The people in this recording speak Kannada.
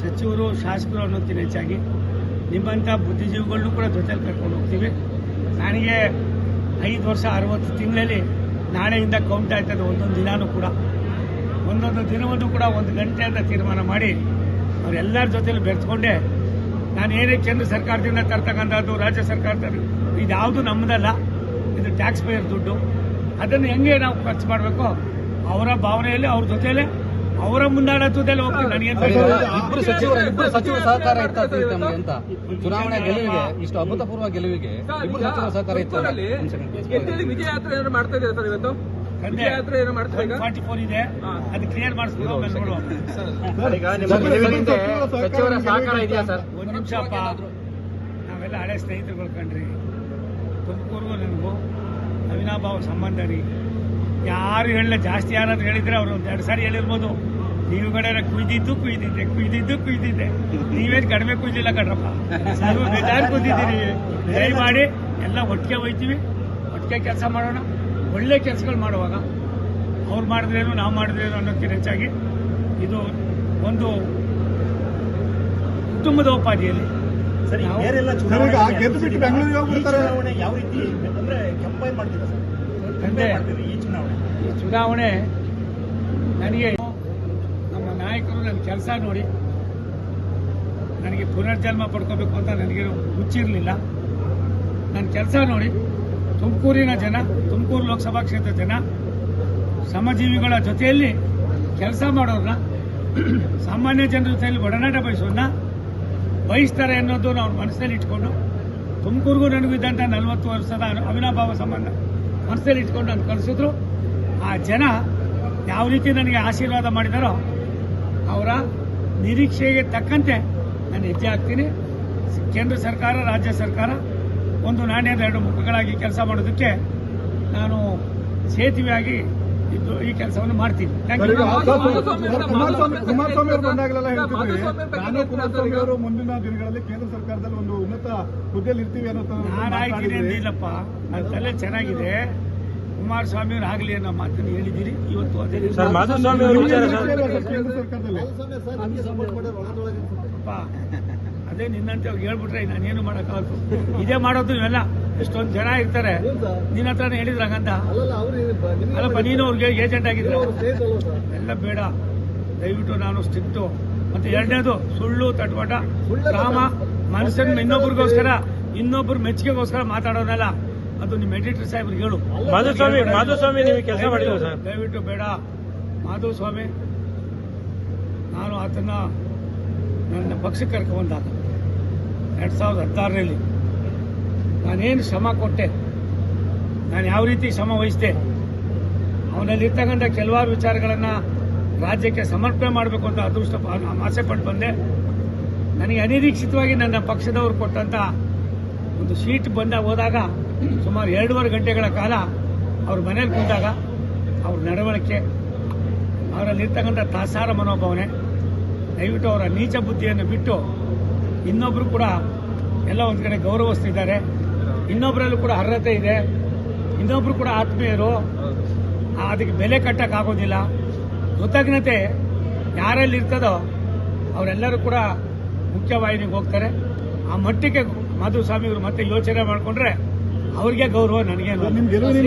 ಸಚಿವರು, ಶಾಸಕರು ಅನ್ನೋದಕ್ಕಿಂತ ಹೆಚ್ಚಾಗಿ ನಿಮ್ಮಂಥ ಬುದ್ಧಿಜೀವಿಗಳನ್ನೂ ಕೂಡ ಜೊತೆಲಿ ಕರ್ಕೊಂಡು ಹೋಗ್ತೀವಿ. ನನಗೆ ಐದು ವರ್ಷ ಅರವತ್ತು ತಿಂಗಳಲ್ಲಿ ನಾಳೆಯಿಂದ ಕೌಂಟ್ ಆಯ್ತದೆ ಒಂದೊಂದು ದಿನಾನೂ ಕೂಡ. ಒಂದೊಂದು ದಿನವನ್ನು ಕೂಡ ಒಂದು ಗಂಟೆ ಅಂತ ತೀರ್ಮಾನ ಮಾಡಿ ಅವರೆಲ್ಲರ ಜೊತೆಲಿ ಬೆರೆಸ್ಕೊಂಡೆ ನಾನು ಏನೇ ಕೇಂದ್ರ ಸರ್ಕಾರದಿಂದ ತರ್ತಕ್ಕಂಥದ್ದು, ರಾಜ್ಯ ಸರ್ಕಾರದ ಇದ್ಯಾವುದು ನಮ್ಮದಲ್ಲ ಇದು ಟ್ಯಾಕ್ಸ್ ಪೇಯರ್ ದುಡ್ಡು. ಅದನ್ನು ಹೆಂಗೆ ನಾವು ಖರ್ಚು ಮಾಡಬೇಕು? ಅವರ ಭಾವನೆಯಲ್ಲಿ ಅವ್ರ ಜೊತೆಲೆ ಅವರ ಮುಂದಾಡತ್ವದಲ್ಲಿ? ಈಗ ಇಬ್ರು ಸಚಿವರ ಇಬ್ರು ಸಚಿವರ ಸಹಕಾರ ಇತ್ತ ತಮಗೆ ಅಂತ. ಚುನಾವಣೆ ಗೆಲುವಿಗೆ ಇಷ್ಟು ಅಭೂತಪೂರ್ವ ಗೆಲುವಿಗೆ ಇಬ್ಬರು ಸಚಿವ ಸಹಕಾರ ಇತ್ತು ವಿಜಯ ಯಾತ್ರೆ ಏನಾದ್ರು ಮಾಡ್ತಾ ಇದ್ದೀರಾ ಸರ್ ಇವತ್ತು? ಫಾರ್ಟಿ ಫೋರ್ ಇದೆ. ಅದು ಕ್ಲಿಯರ್ ಇದೆಯಾ ಸರ್? ಒಂದು ನಿಮಿಷಪ್ಪ ನಾವೆಲ್ಲ ಹಳೆ ಸ್ನೇಹಿತರುಗಳು ಕಂಡ್ರಿ ತುಮಕೂರು ನನಗೂ ಅವಿನಾಭಾವ ಸಂಬಂಧ ರೀ. ಯಾರು ಹೇಳಲ್ಲ ಜಾಸ್ತಿ ಯಾರಾದ್ರೂ ಹೇಳಿದ್ರೆ ಅವ್ರು ಒಂದು ಎರಡು ಸಾರಿ ಹೇಳಿರ್ಬೋದು. ನೀವು ಕಡೆ ಕುಯ್ದಿದ್ದು ಕುಯ್ದಿದ್ದೆ ಕುಯ್ದಿದ್ದು ಕುಯ್ದಿದ್ದೆ. ನೀವೇನು ಕಡಿಮೆ ಕುಯ್ದಿಲ್ಲ ಕಣ್ರಪ್ಪ. ನೀವು ಬೇಜಾರು ಕುಯ್ದಿದ್ದೀರಿ ದಯಮಾಡಿ ಎಲ್ಲ ಒಟ್ಟಿಗೆ ಹೋಯ್ತೀವಿ. ಒಟ್ಟಿಗೆ ಕೆಲಸ ಮಾಡೋಣ. ಒಳ್ಳೆ ಕೆಲಸಗಳು ಮಾಡುವಾಗ ಅವ್ರು ಮಾಡಿದ್ರೇನು ನಾವು ಮಾಡಿದ್ರೇನು ಅನ್ನೋದಕ್ಕಿಂತ ಹೆಚ್ಚಾಗಿ ಇದು ಒಂದು ಕುಟುಂಬದ ಉಪಾಧಿಯಲ್ಲಿ ಸರಿ ಯಾವ ರೀತಿ ಅಂದ್ರೆ ಮಾಡ್ತೀರಾ ಈ ಚುನಾವಣೆ. ಈ ಚುನಾವಣೆ ನನಗೆ ಕೆಲಸ ನೋಡಿ. ನನಗೆ ಪುನರ್ಜನ್ಮ ಪಡ್ಕೋಬೇಕು ಅಂತ ನನಗೆ ಹುಚ್ಚಿರಲಿಲ್ಲ ನನ್ನ ಕೆಲಸ ನೋಡಿ, ತುಮಕೂರಿನ ಜನ, ತುಮಕೂರು ಲೋಕಸಭಾ ಕ್ಷೇತ್ರ ಜನ ಶ್ರಮಜೀವಿಗಳ ಜೊತೆಯಲ್ಲಿ ಕೆಲಸ ಮಾಡೋರನ್ನ ಸಾಮಾನ್ಯ ಜನರ ಜೊತೆಯಲ್ಲಿ ಒಡನಾಟ ಬಯಸೋದನ್ನ ಬಯಸ್ತಾರೆ ಅನ್ನೋದು ನಾವು ಮನಸ್ಸಲ್ಲಿ ಇಟ್ಕೊಂಡು, ತುಮಕೂರಿಗೂ ನನಗೂ ಇದ್ದಂಥ ನಲವತ್ತು ವರ್ಷದ ಅವಿನಾಭಾವ ಸಂಬಂಧ ಮನಸ್ಸಲ್ಲಿ ಇಟ್ಕೊಂಡು ನಾನು ಕಲಿಸಿದ್ರು ಆ ಜನ ಯಾವ ರೀತಿ ನನಗೆ ಆಶೀರ್ವಾದ ಮಾಡಿದಾರೋ ಅವರ ನಿರೀಕ್ಷೆಗೆ ತಕ್ಕಂತೆ ನಾನು ಹೆಜ್ಜೆ ಹಾಕ್ತೀನಿ ಕೇಂದ್ರ ಸರ್ಕಾರ ರಾಜ್ಯ ಸರ್ಕಾರ ಒಂದು ನಾಣ್ಯದ ಎರಡು ಮುಖಗಳಾಗಿ ಕೆಲಸ ಮಾಡೋದಕ್ಕೆ ನಾನು ಸೇತುವೆಯಾಗಿ ಇದ್ದು ಈ ಕೆಲಸವನ್ನು ಮಾಡ್ತೀನಿ ಕುಮಾರಸ್ವಾಮಿ ಕುಮಾರಸ್ವಾಮಿ ಅವರು ಮುಂದಿನ ದಿನಗಳಲ್ಲಿ ಕೇಂದ್ರ ಸರ್ಕಾರದಲ್ಲಿ ಒಂದು ಉನ್ನತ ಹುದ್ದೆಯಲ್ಲಿ ಇರ್ತೀವಿ ಅನ್ನೋ ತರ ನಾನು ಆಯ್ತೀನಿ ಮಾತಾಡಿದ್ರಿ. ಅಂದಿಲ್ಲಪ್ಪ ನನ್ನ ತಲೆ ಚೆನ್ನಾಗಿದೆ ಕುಮಾರಸ್ವಾಮಿ ಅವರು ಆಗಲಿ ಅನ್ನೋ ಮಾತನ್ನು ಹೇಳಿದ್ದೀರಿ. ಇವತ್ತು ಅದೇ ಅದೇ ನಿನ್ನಂತೆ ಅವ್ರಿಗೆ ಹೇಳ್ಬಿಟ್ರೆ ನಾನೇನು ಮಾಡೋಕ್ಕಾಗತ್ತು ಇದೇ ಮಾಡೋದು ಇವೆಲ್ಲ ಎಷ್ಟೊಂದು ಜನ ಇರ್ತಾರೆ. ನಿನ್ನ ಹತ್ರನೇ ಹೇಳಿದ್ರ ಹಂಗಂತ? ಅಲ್ಲಪ್ಪ ನೀನು ಅವ್ರಿಗೆ ಏಜೆಂಟ್ ಆಗಿದ್ರ. ಎಲ್ಲ ಬೇಡ. ದಯವಿಟ್ಟು ನಾನು ಸ್ಟ್ರಿಕ್ಟು. ಮತ್ತೆ ಎರಡನೇದು ಸುಳ್ಳು ತಟವಾಟ ಕಾಮ ಮನುಷ್ಯನ ಇನ್ನೊಬ್ರಿಗೋಸ್ಕರ ಇನ್ನೊಬ್ರು ಮೆಚ್ಚುಗೆಗೋಸ್ಕರ ಮಾತಾಡೋನಲ್ಲ. ಅದು ನಿಮ್ಮ ಎಡಿಟರ್ ಸಾಹೇಬ್ರಿಗೆ ಹೇಳು. ಮಾಧುಸ್ವಾಮಿ ಮಾಧುಸ್ವಾಮಿ ನೀವು ಕೆಲಸ ಮಾಡಿದ್ರು ಸರ್ ದಯವಿಟ್ಟು ಬೇಡ. ಮಾಧುಸ್ವಾಮಿ ನಾನು ಆತನ ನನ್ನ ಪಕ್ಷಕ್ಕೆ ಕರ್ಕೊಂಡಾಗ ಎರಡು ಸಾವಿರದ ಹದಿನಾರರಲ್ಲಿ ನಾನೇನು ಶ್ರಮ ಕೊಟ್ಟೆ ನಾನು ಯಾವ ರೀತಿ ಶ್ರಮ ವಹಿಸಿದೆ ಅವನಲ್ಲಿರ್ತಕ್ಕಂಥ ಕೆಲವಾರು ವಿಚಾರಗಳನ್ನು ರಾಜ್ಯಕ್ಕೆ ಸಮರ್ಪಣೆ ಮಾಡಬೇಕು ಅಂತ ಅದೃಷ್ಟ ಆಸೆ ಪಟ್ಟು ಬಂದೆ. ನನಗೆ ಅನಿರೀಕ್ಷಿತವಾಗಿ ನನ್ನ ಪಕ್ಷದವರು ಕೊಟ್ಟಂತ ಒಂದು ಸೀಟ್ ಬಂದ ಹೋದಾಗ ಸುಮಾರು ಎರಡೂವರೆ ಗಂಟೆಗಳ ಕಾಲ ಅವ್ರ ಮನೇಲಿ ಕುಂತಾಗ ಅವ್ರ ನಡವಳಿಕೆ ಅವರಲ್ಲಿರ್ತಕ್ಕಂಥ ತಾಸಾರ ಮನೋಭಾವನೆ, ದಯವಿಟ್ಟು ಅವರ ನೀಚ ಬುದ್ಧಿಯನ್ನು ಬಿಟ್ಟು ಇನ್ನೊಬ್ಬರು ಕೂಡ ಎಲ್ಲ ಒಂದು ಕಡೆ ಗೌರವಿಸ್ತಿದ್ದಾರೆ. ಇನ್ನೊಬ್ಬರಲ್ಲೂ ಕೂಡ ಅರ್ಹತೆ ಇದೆ. ಇನ್ನೊಬ್ಬರು ಕೂಡ ಆತ್ಮೀಯರು. ಅದಕ್ಕೆ ಬೆಲೆ ಕಟ್ಟಕ್ಕಾಗೋದಿಲ್ಲ ಕೃತಜ್ಞತೆ ಯಾರಲ್ಲಿ ಇರ್ತದೋ ಅವರೆಲ್ಲರೂ ಕೂಡ ಮುಖ್ಯವಾಹಿನಿಗೆ ಹೋಗ್ತಾರೆ. ಆ ಮಟ್ಟಿಗೆ ಮಾಧುಸ್ವಾಮಿ ಅವರು ಮತ್ತೆ ಯೋಚನೆ ಮಾಡಿಕೊಂಡ್ರೆ ಅವ್ರಿಗೆ ಗೌರವ ಗೆಲುವಿನಿಂದ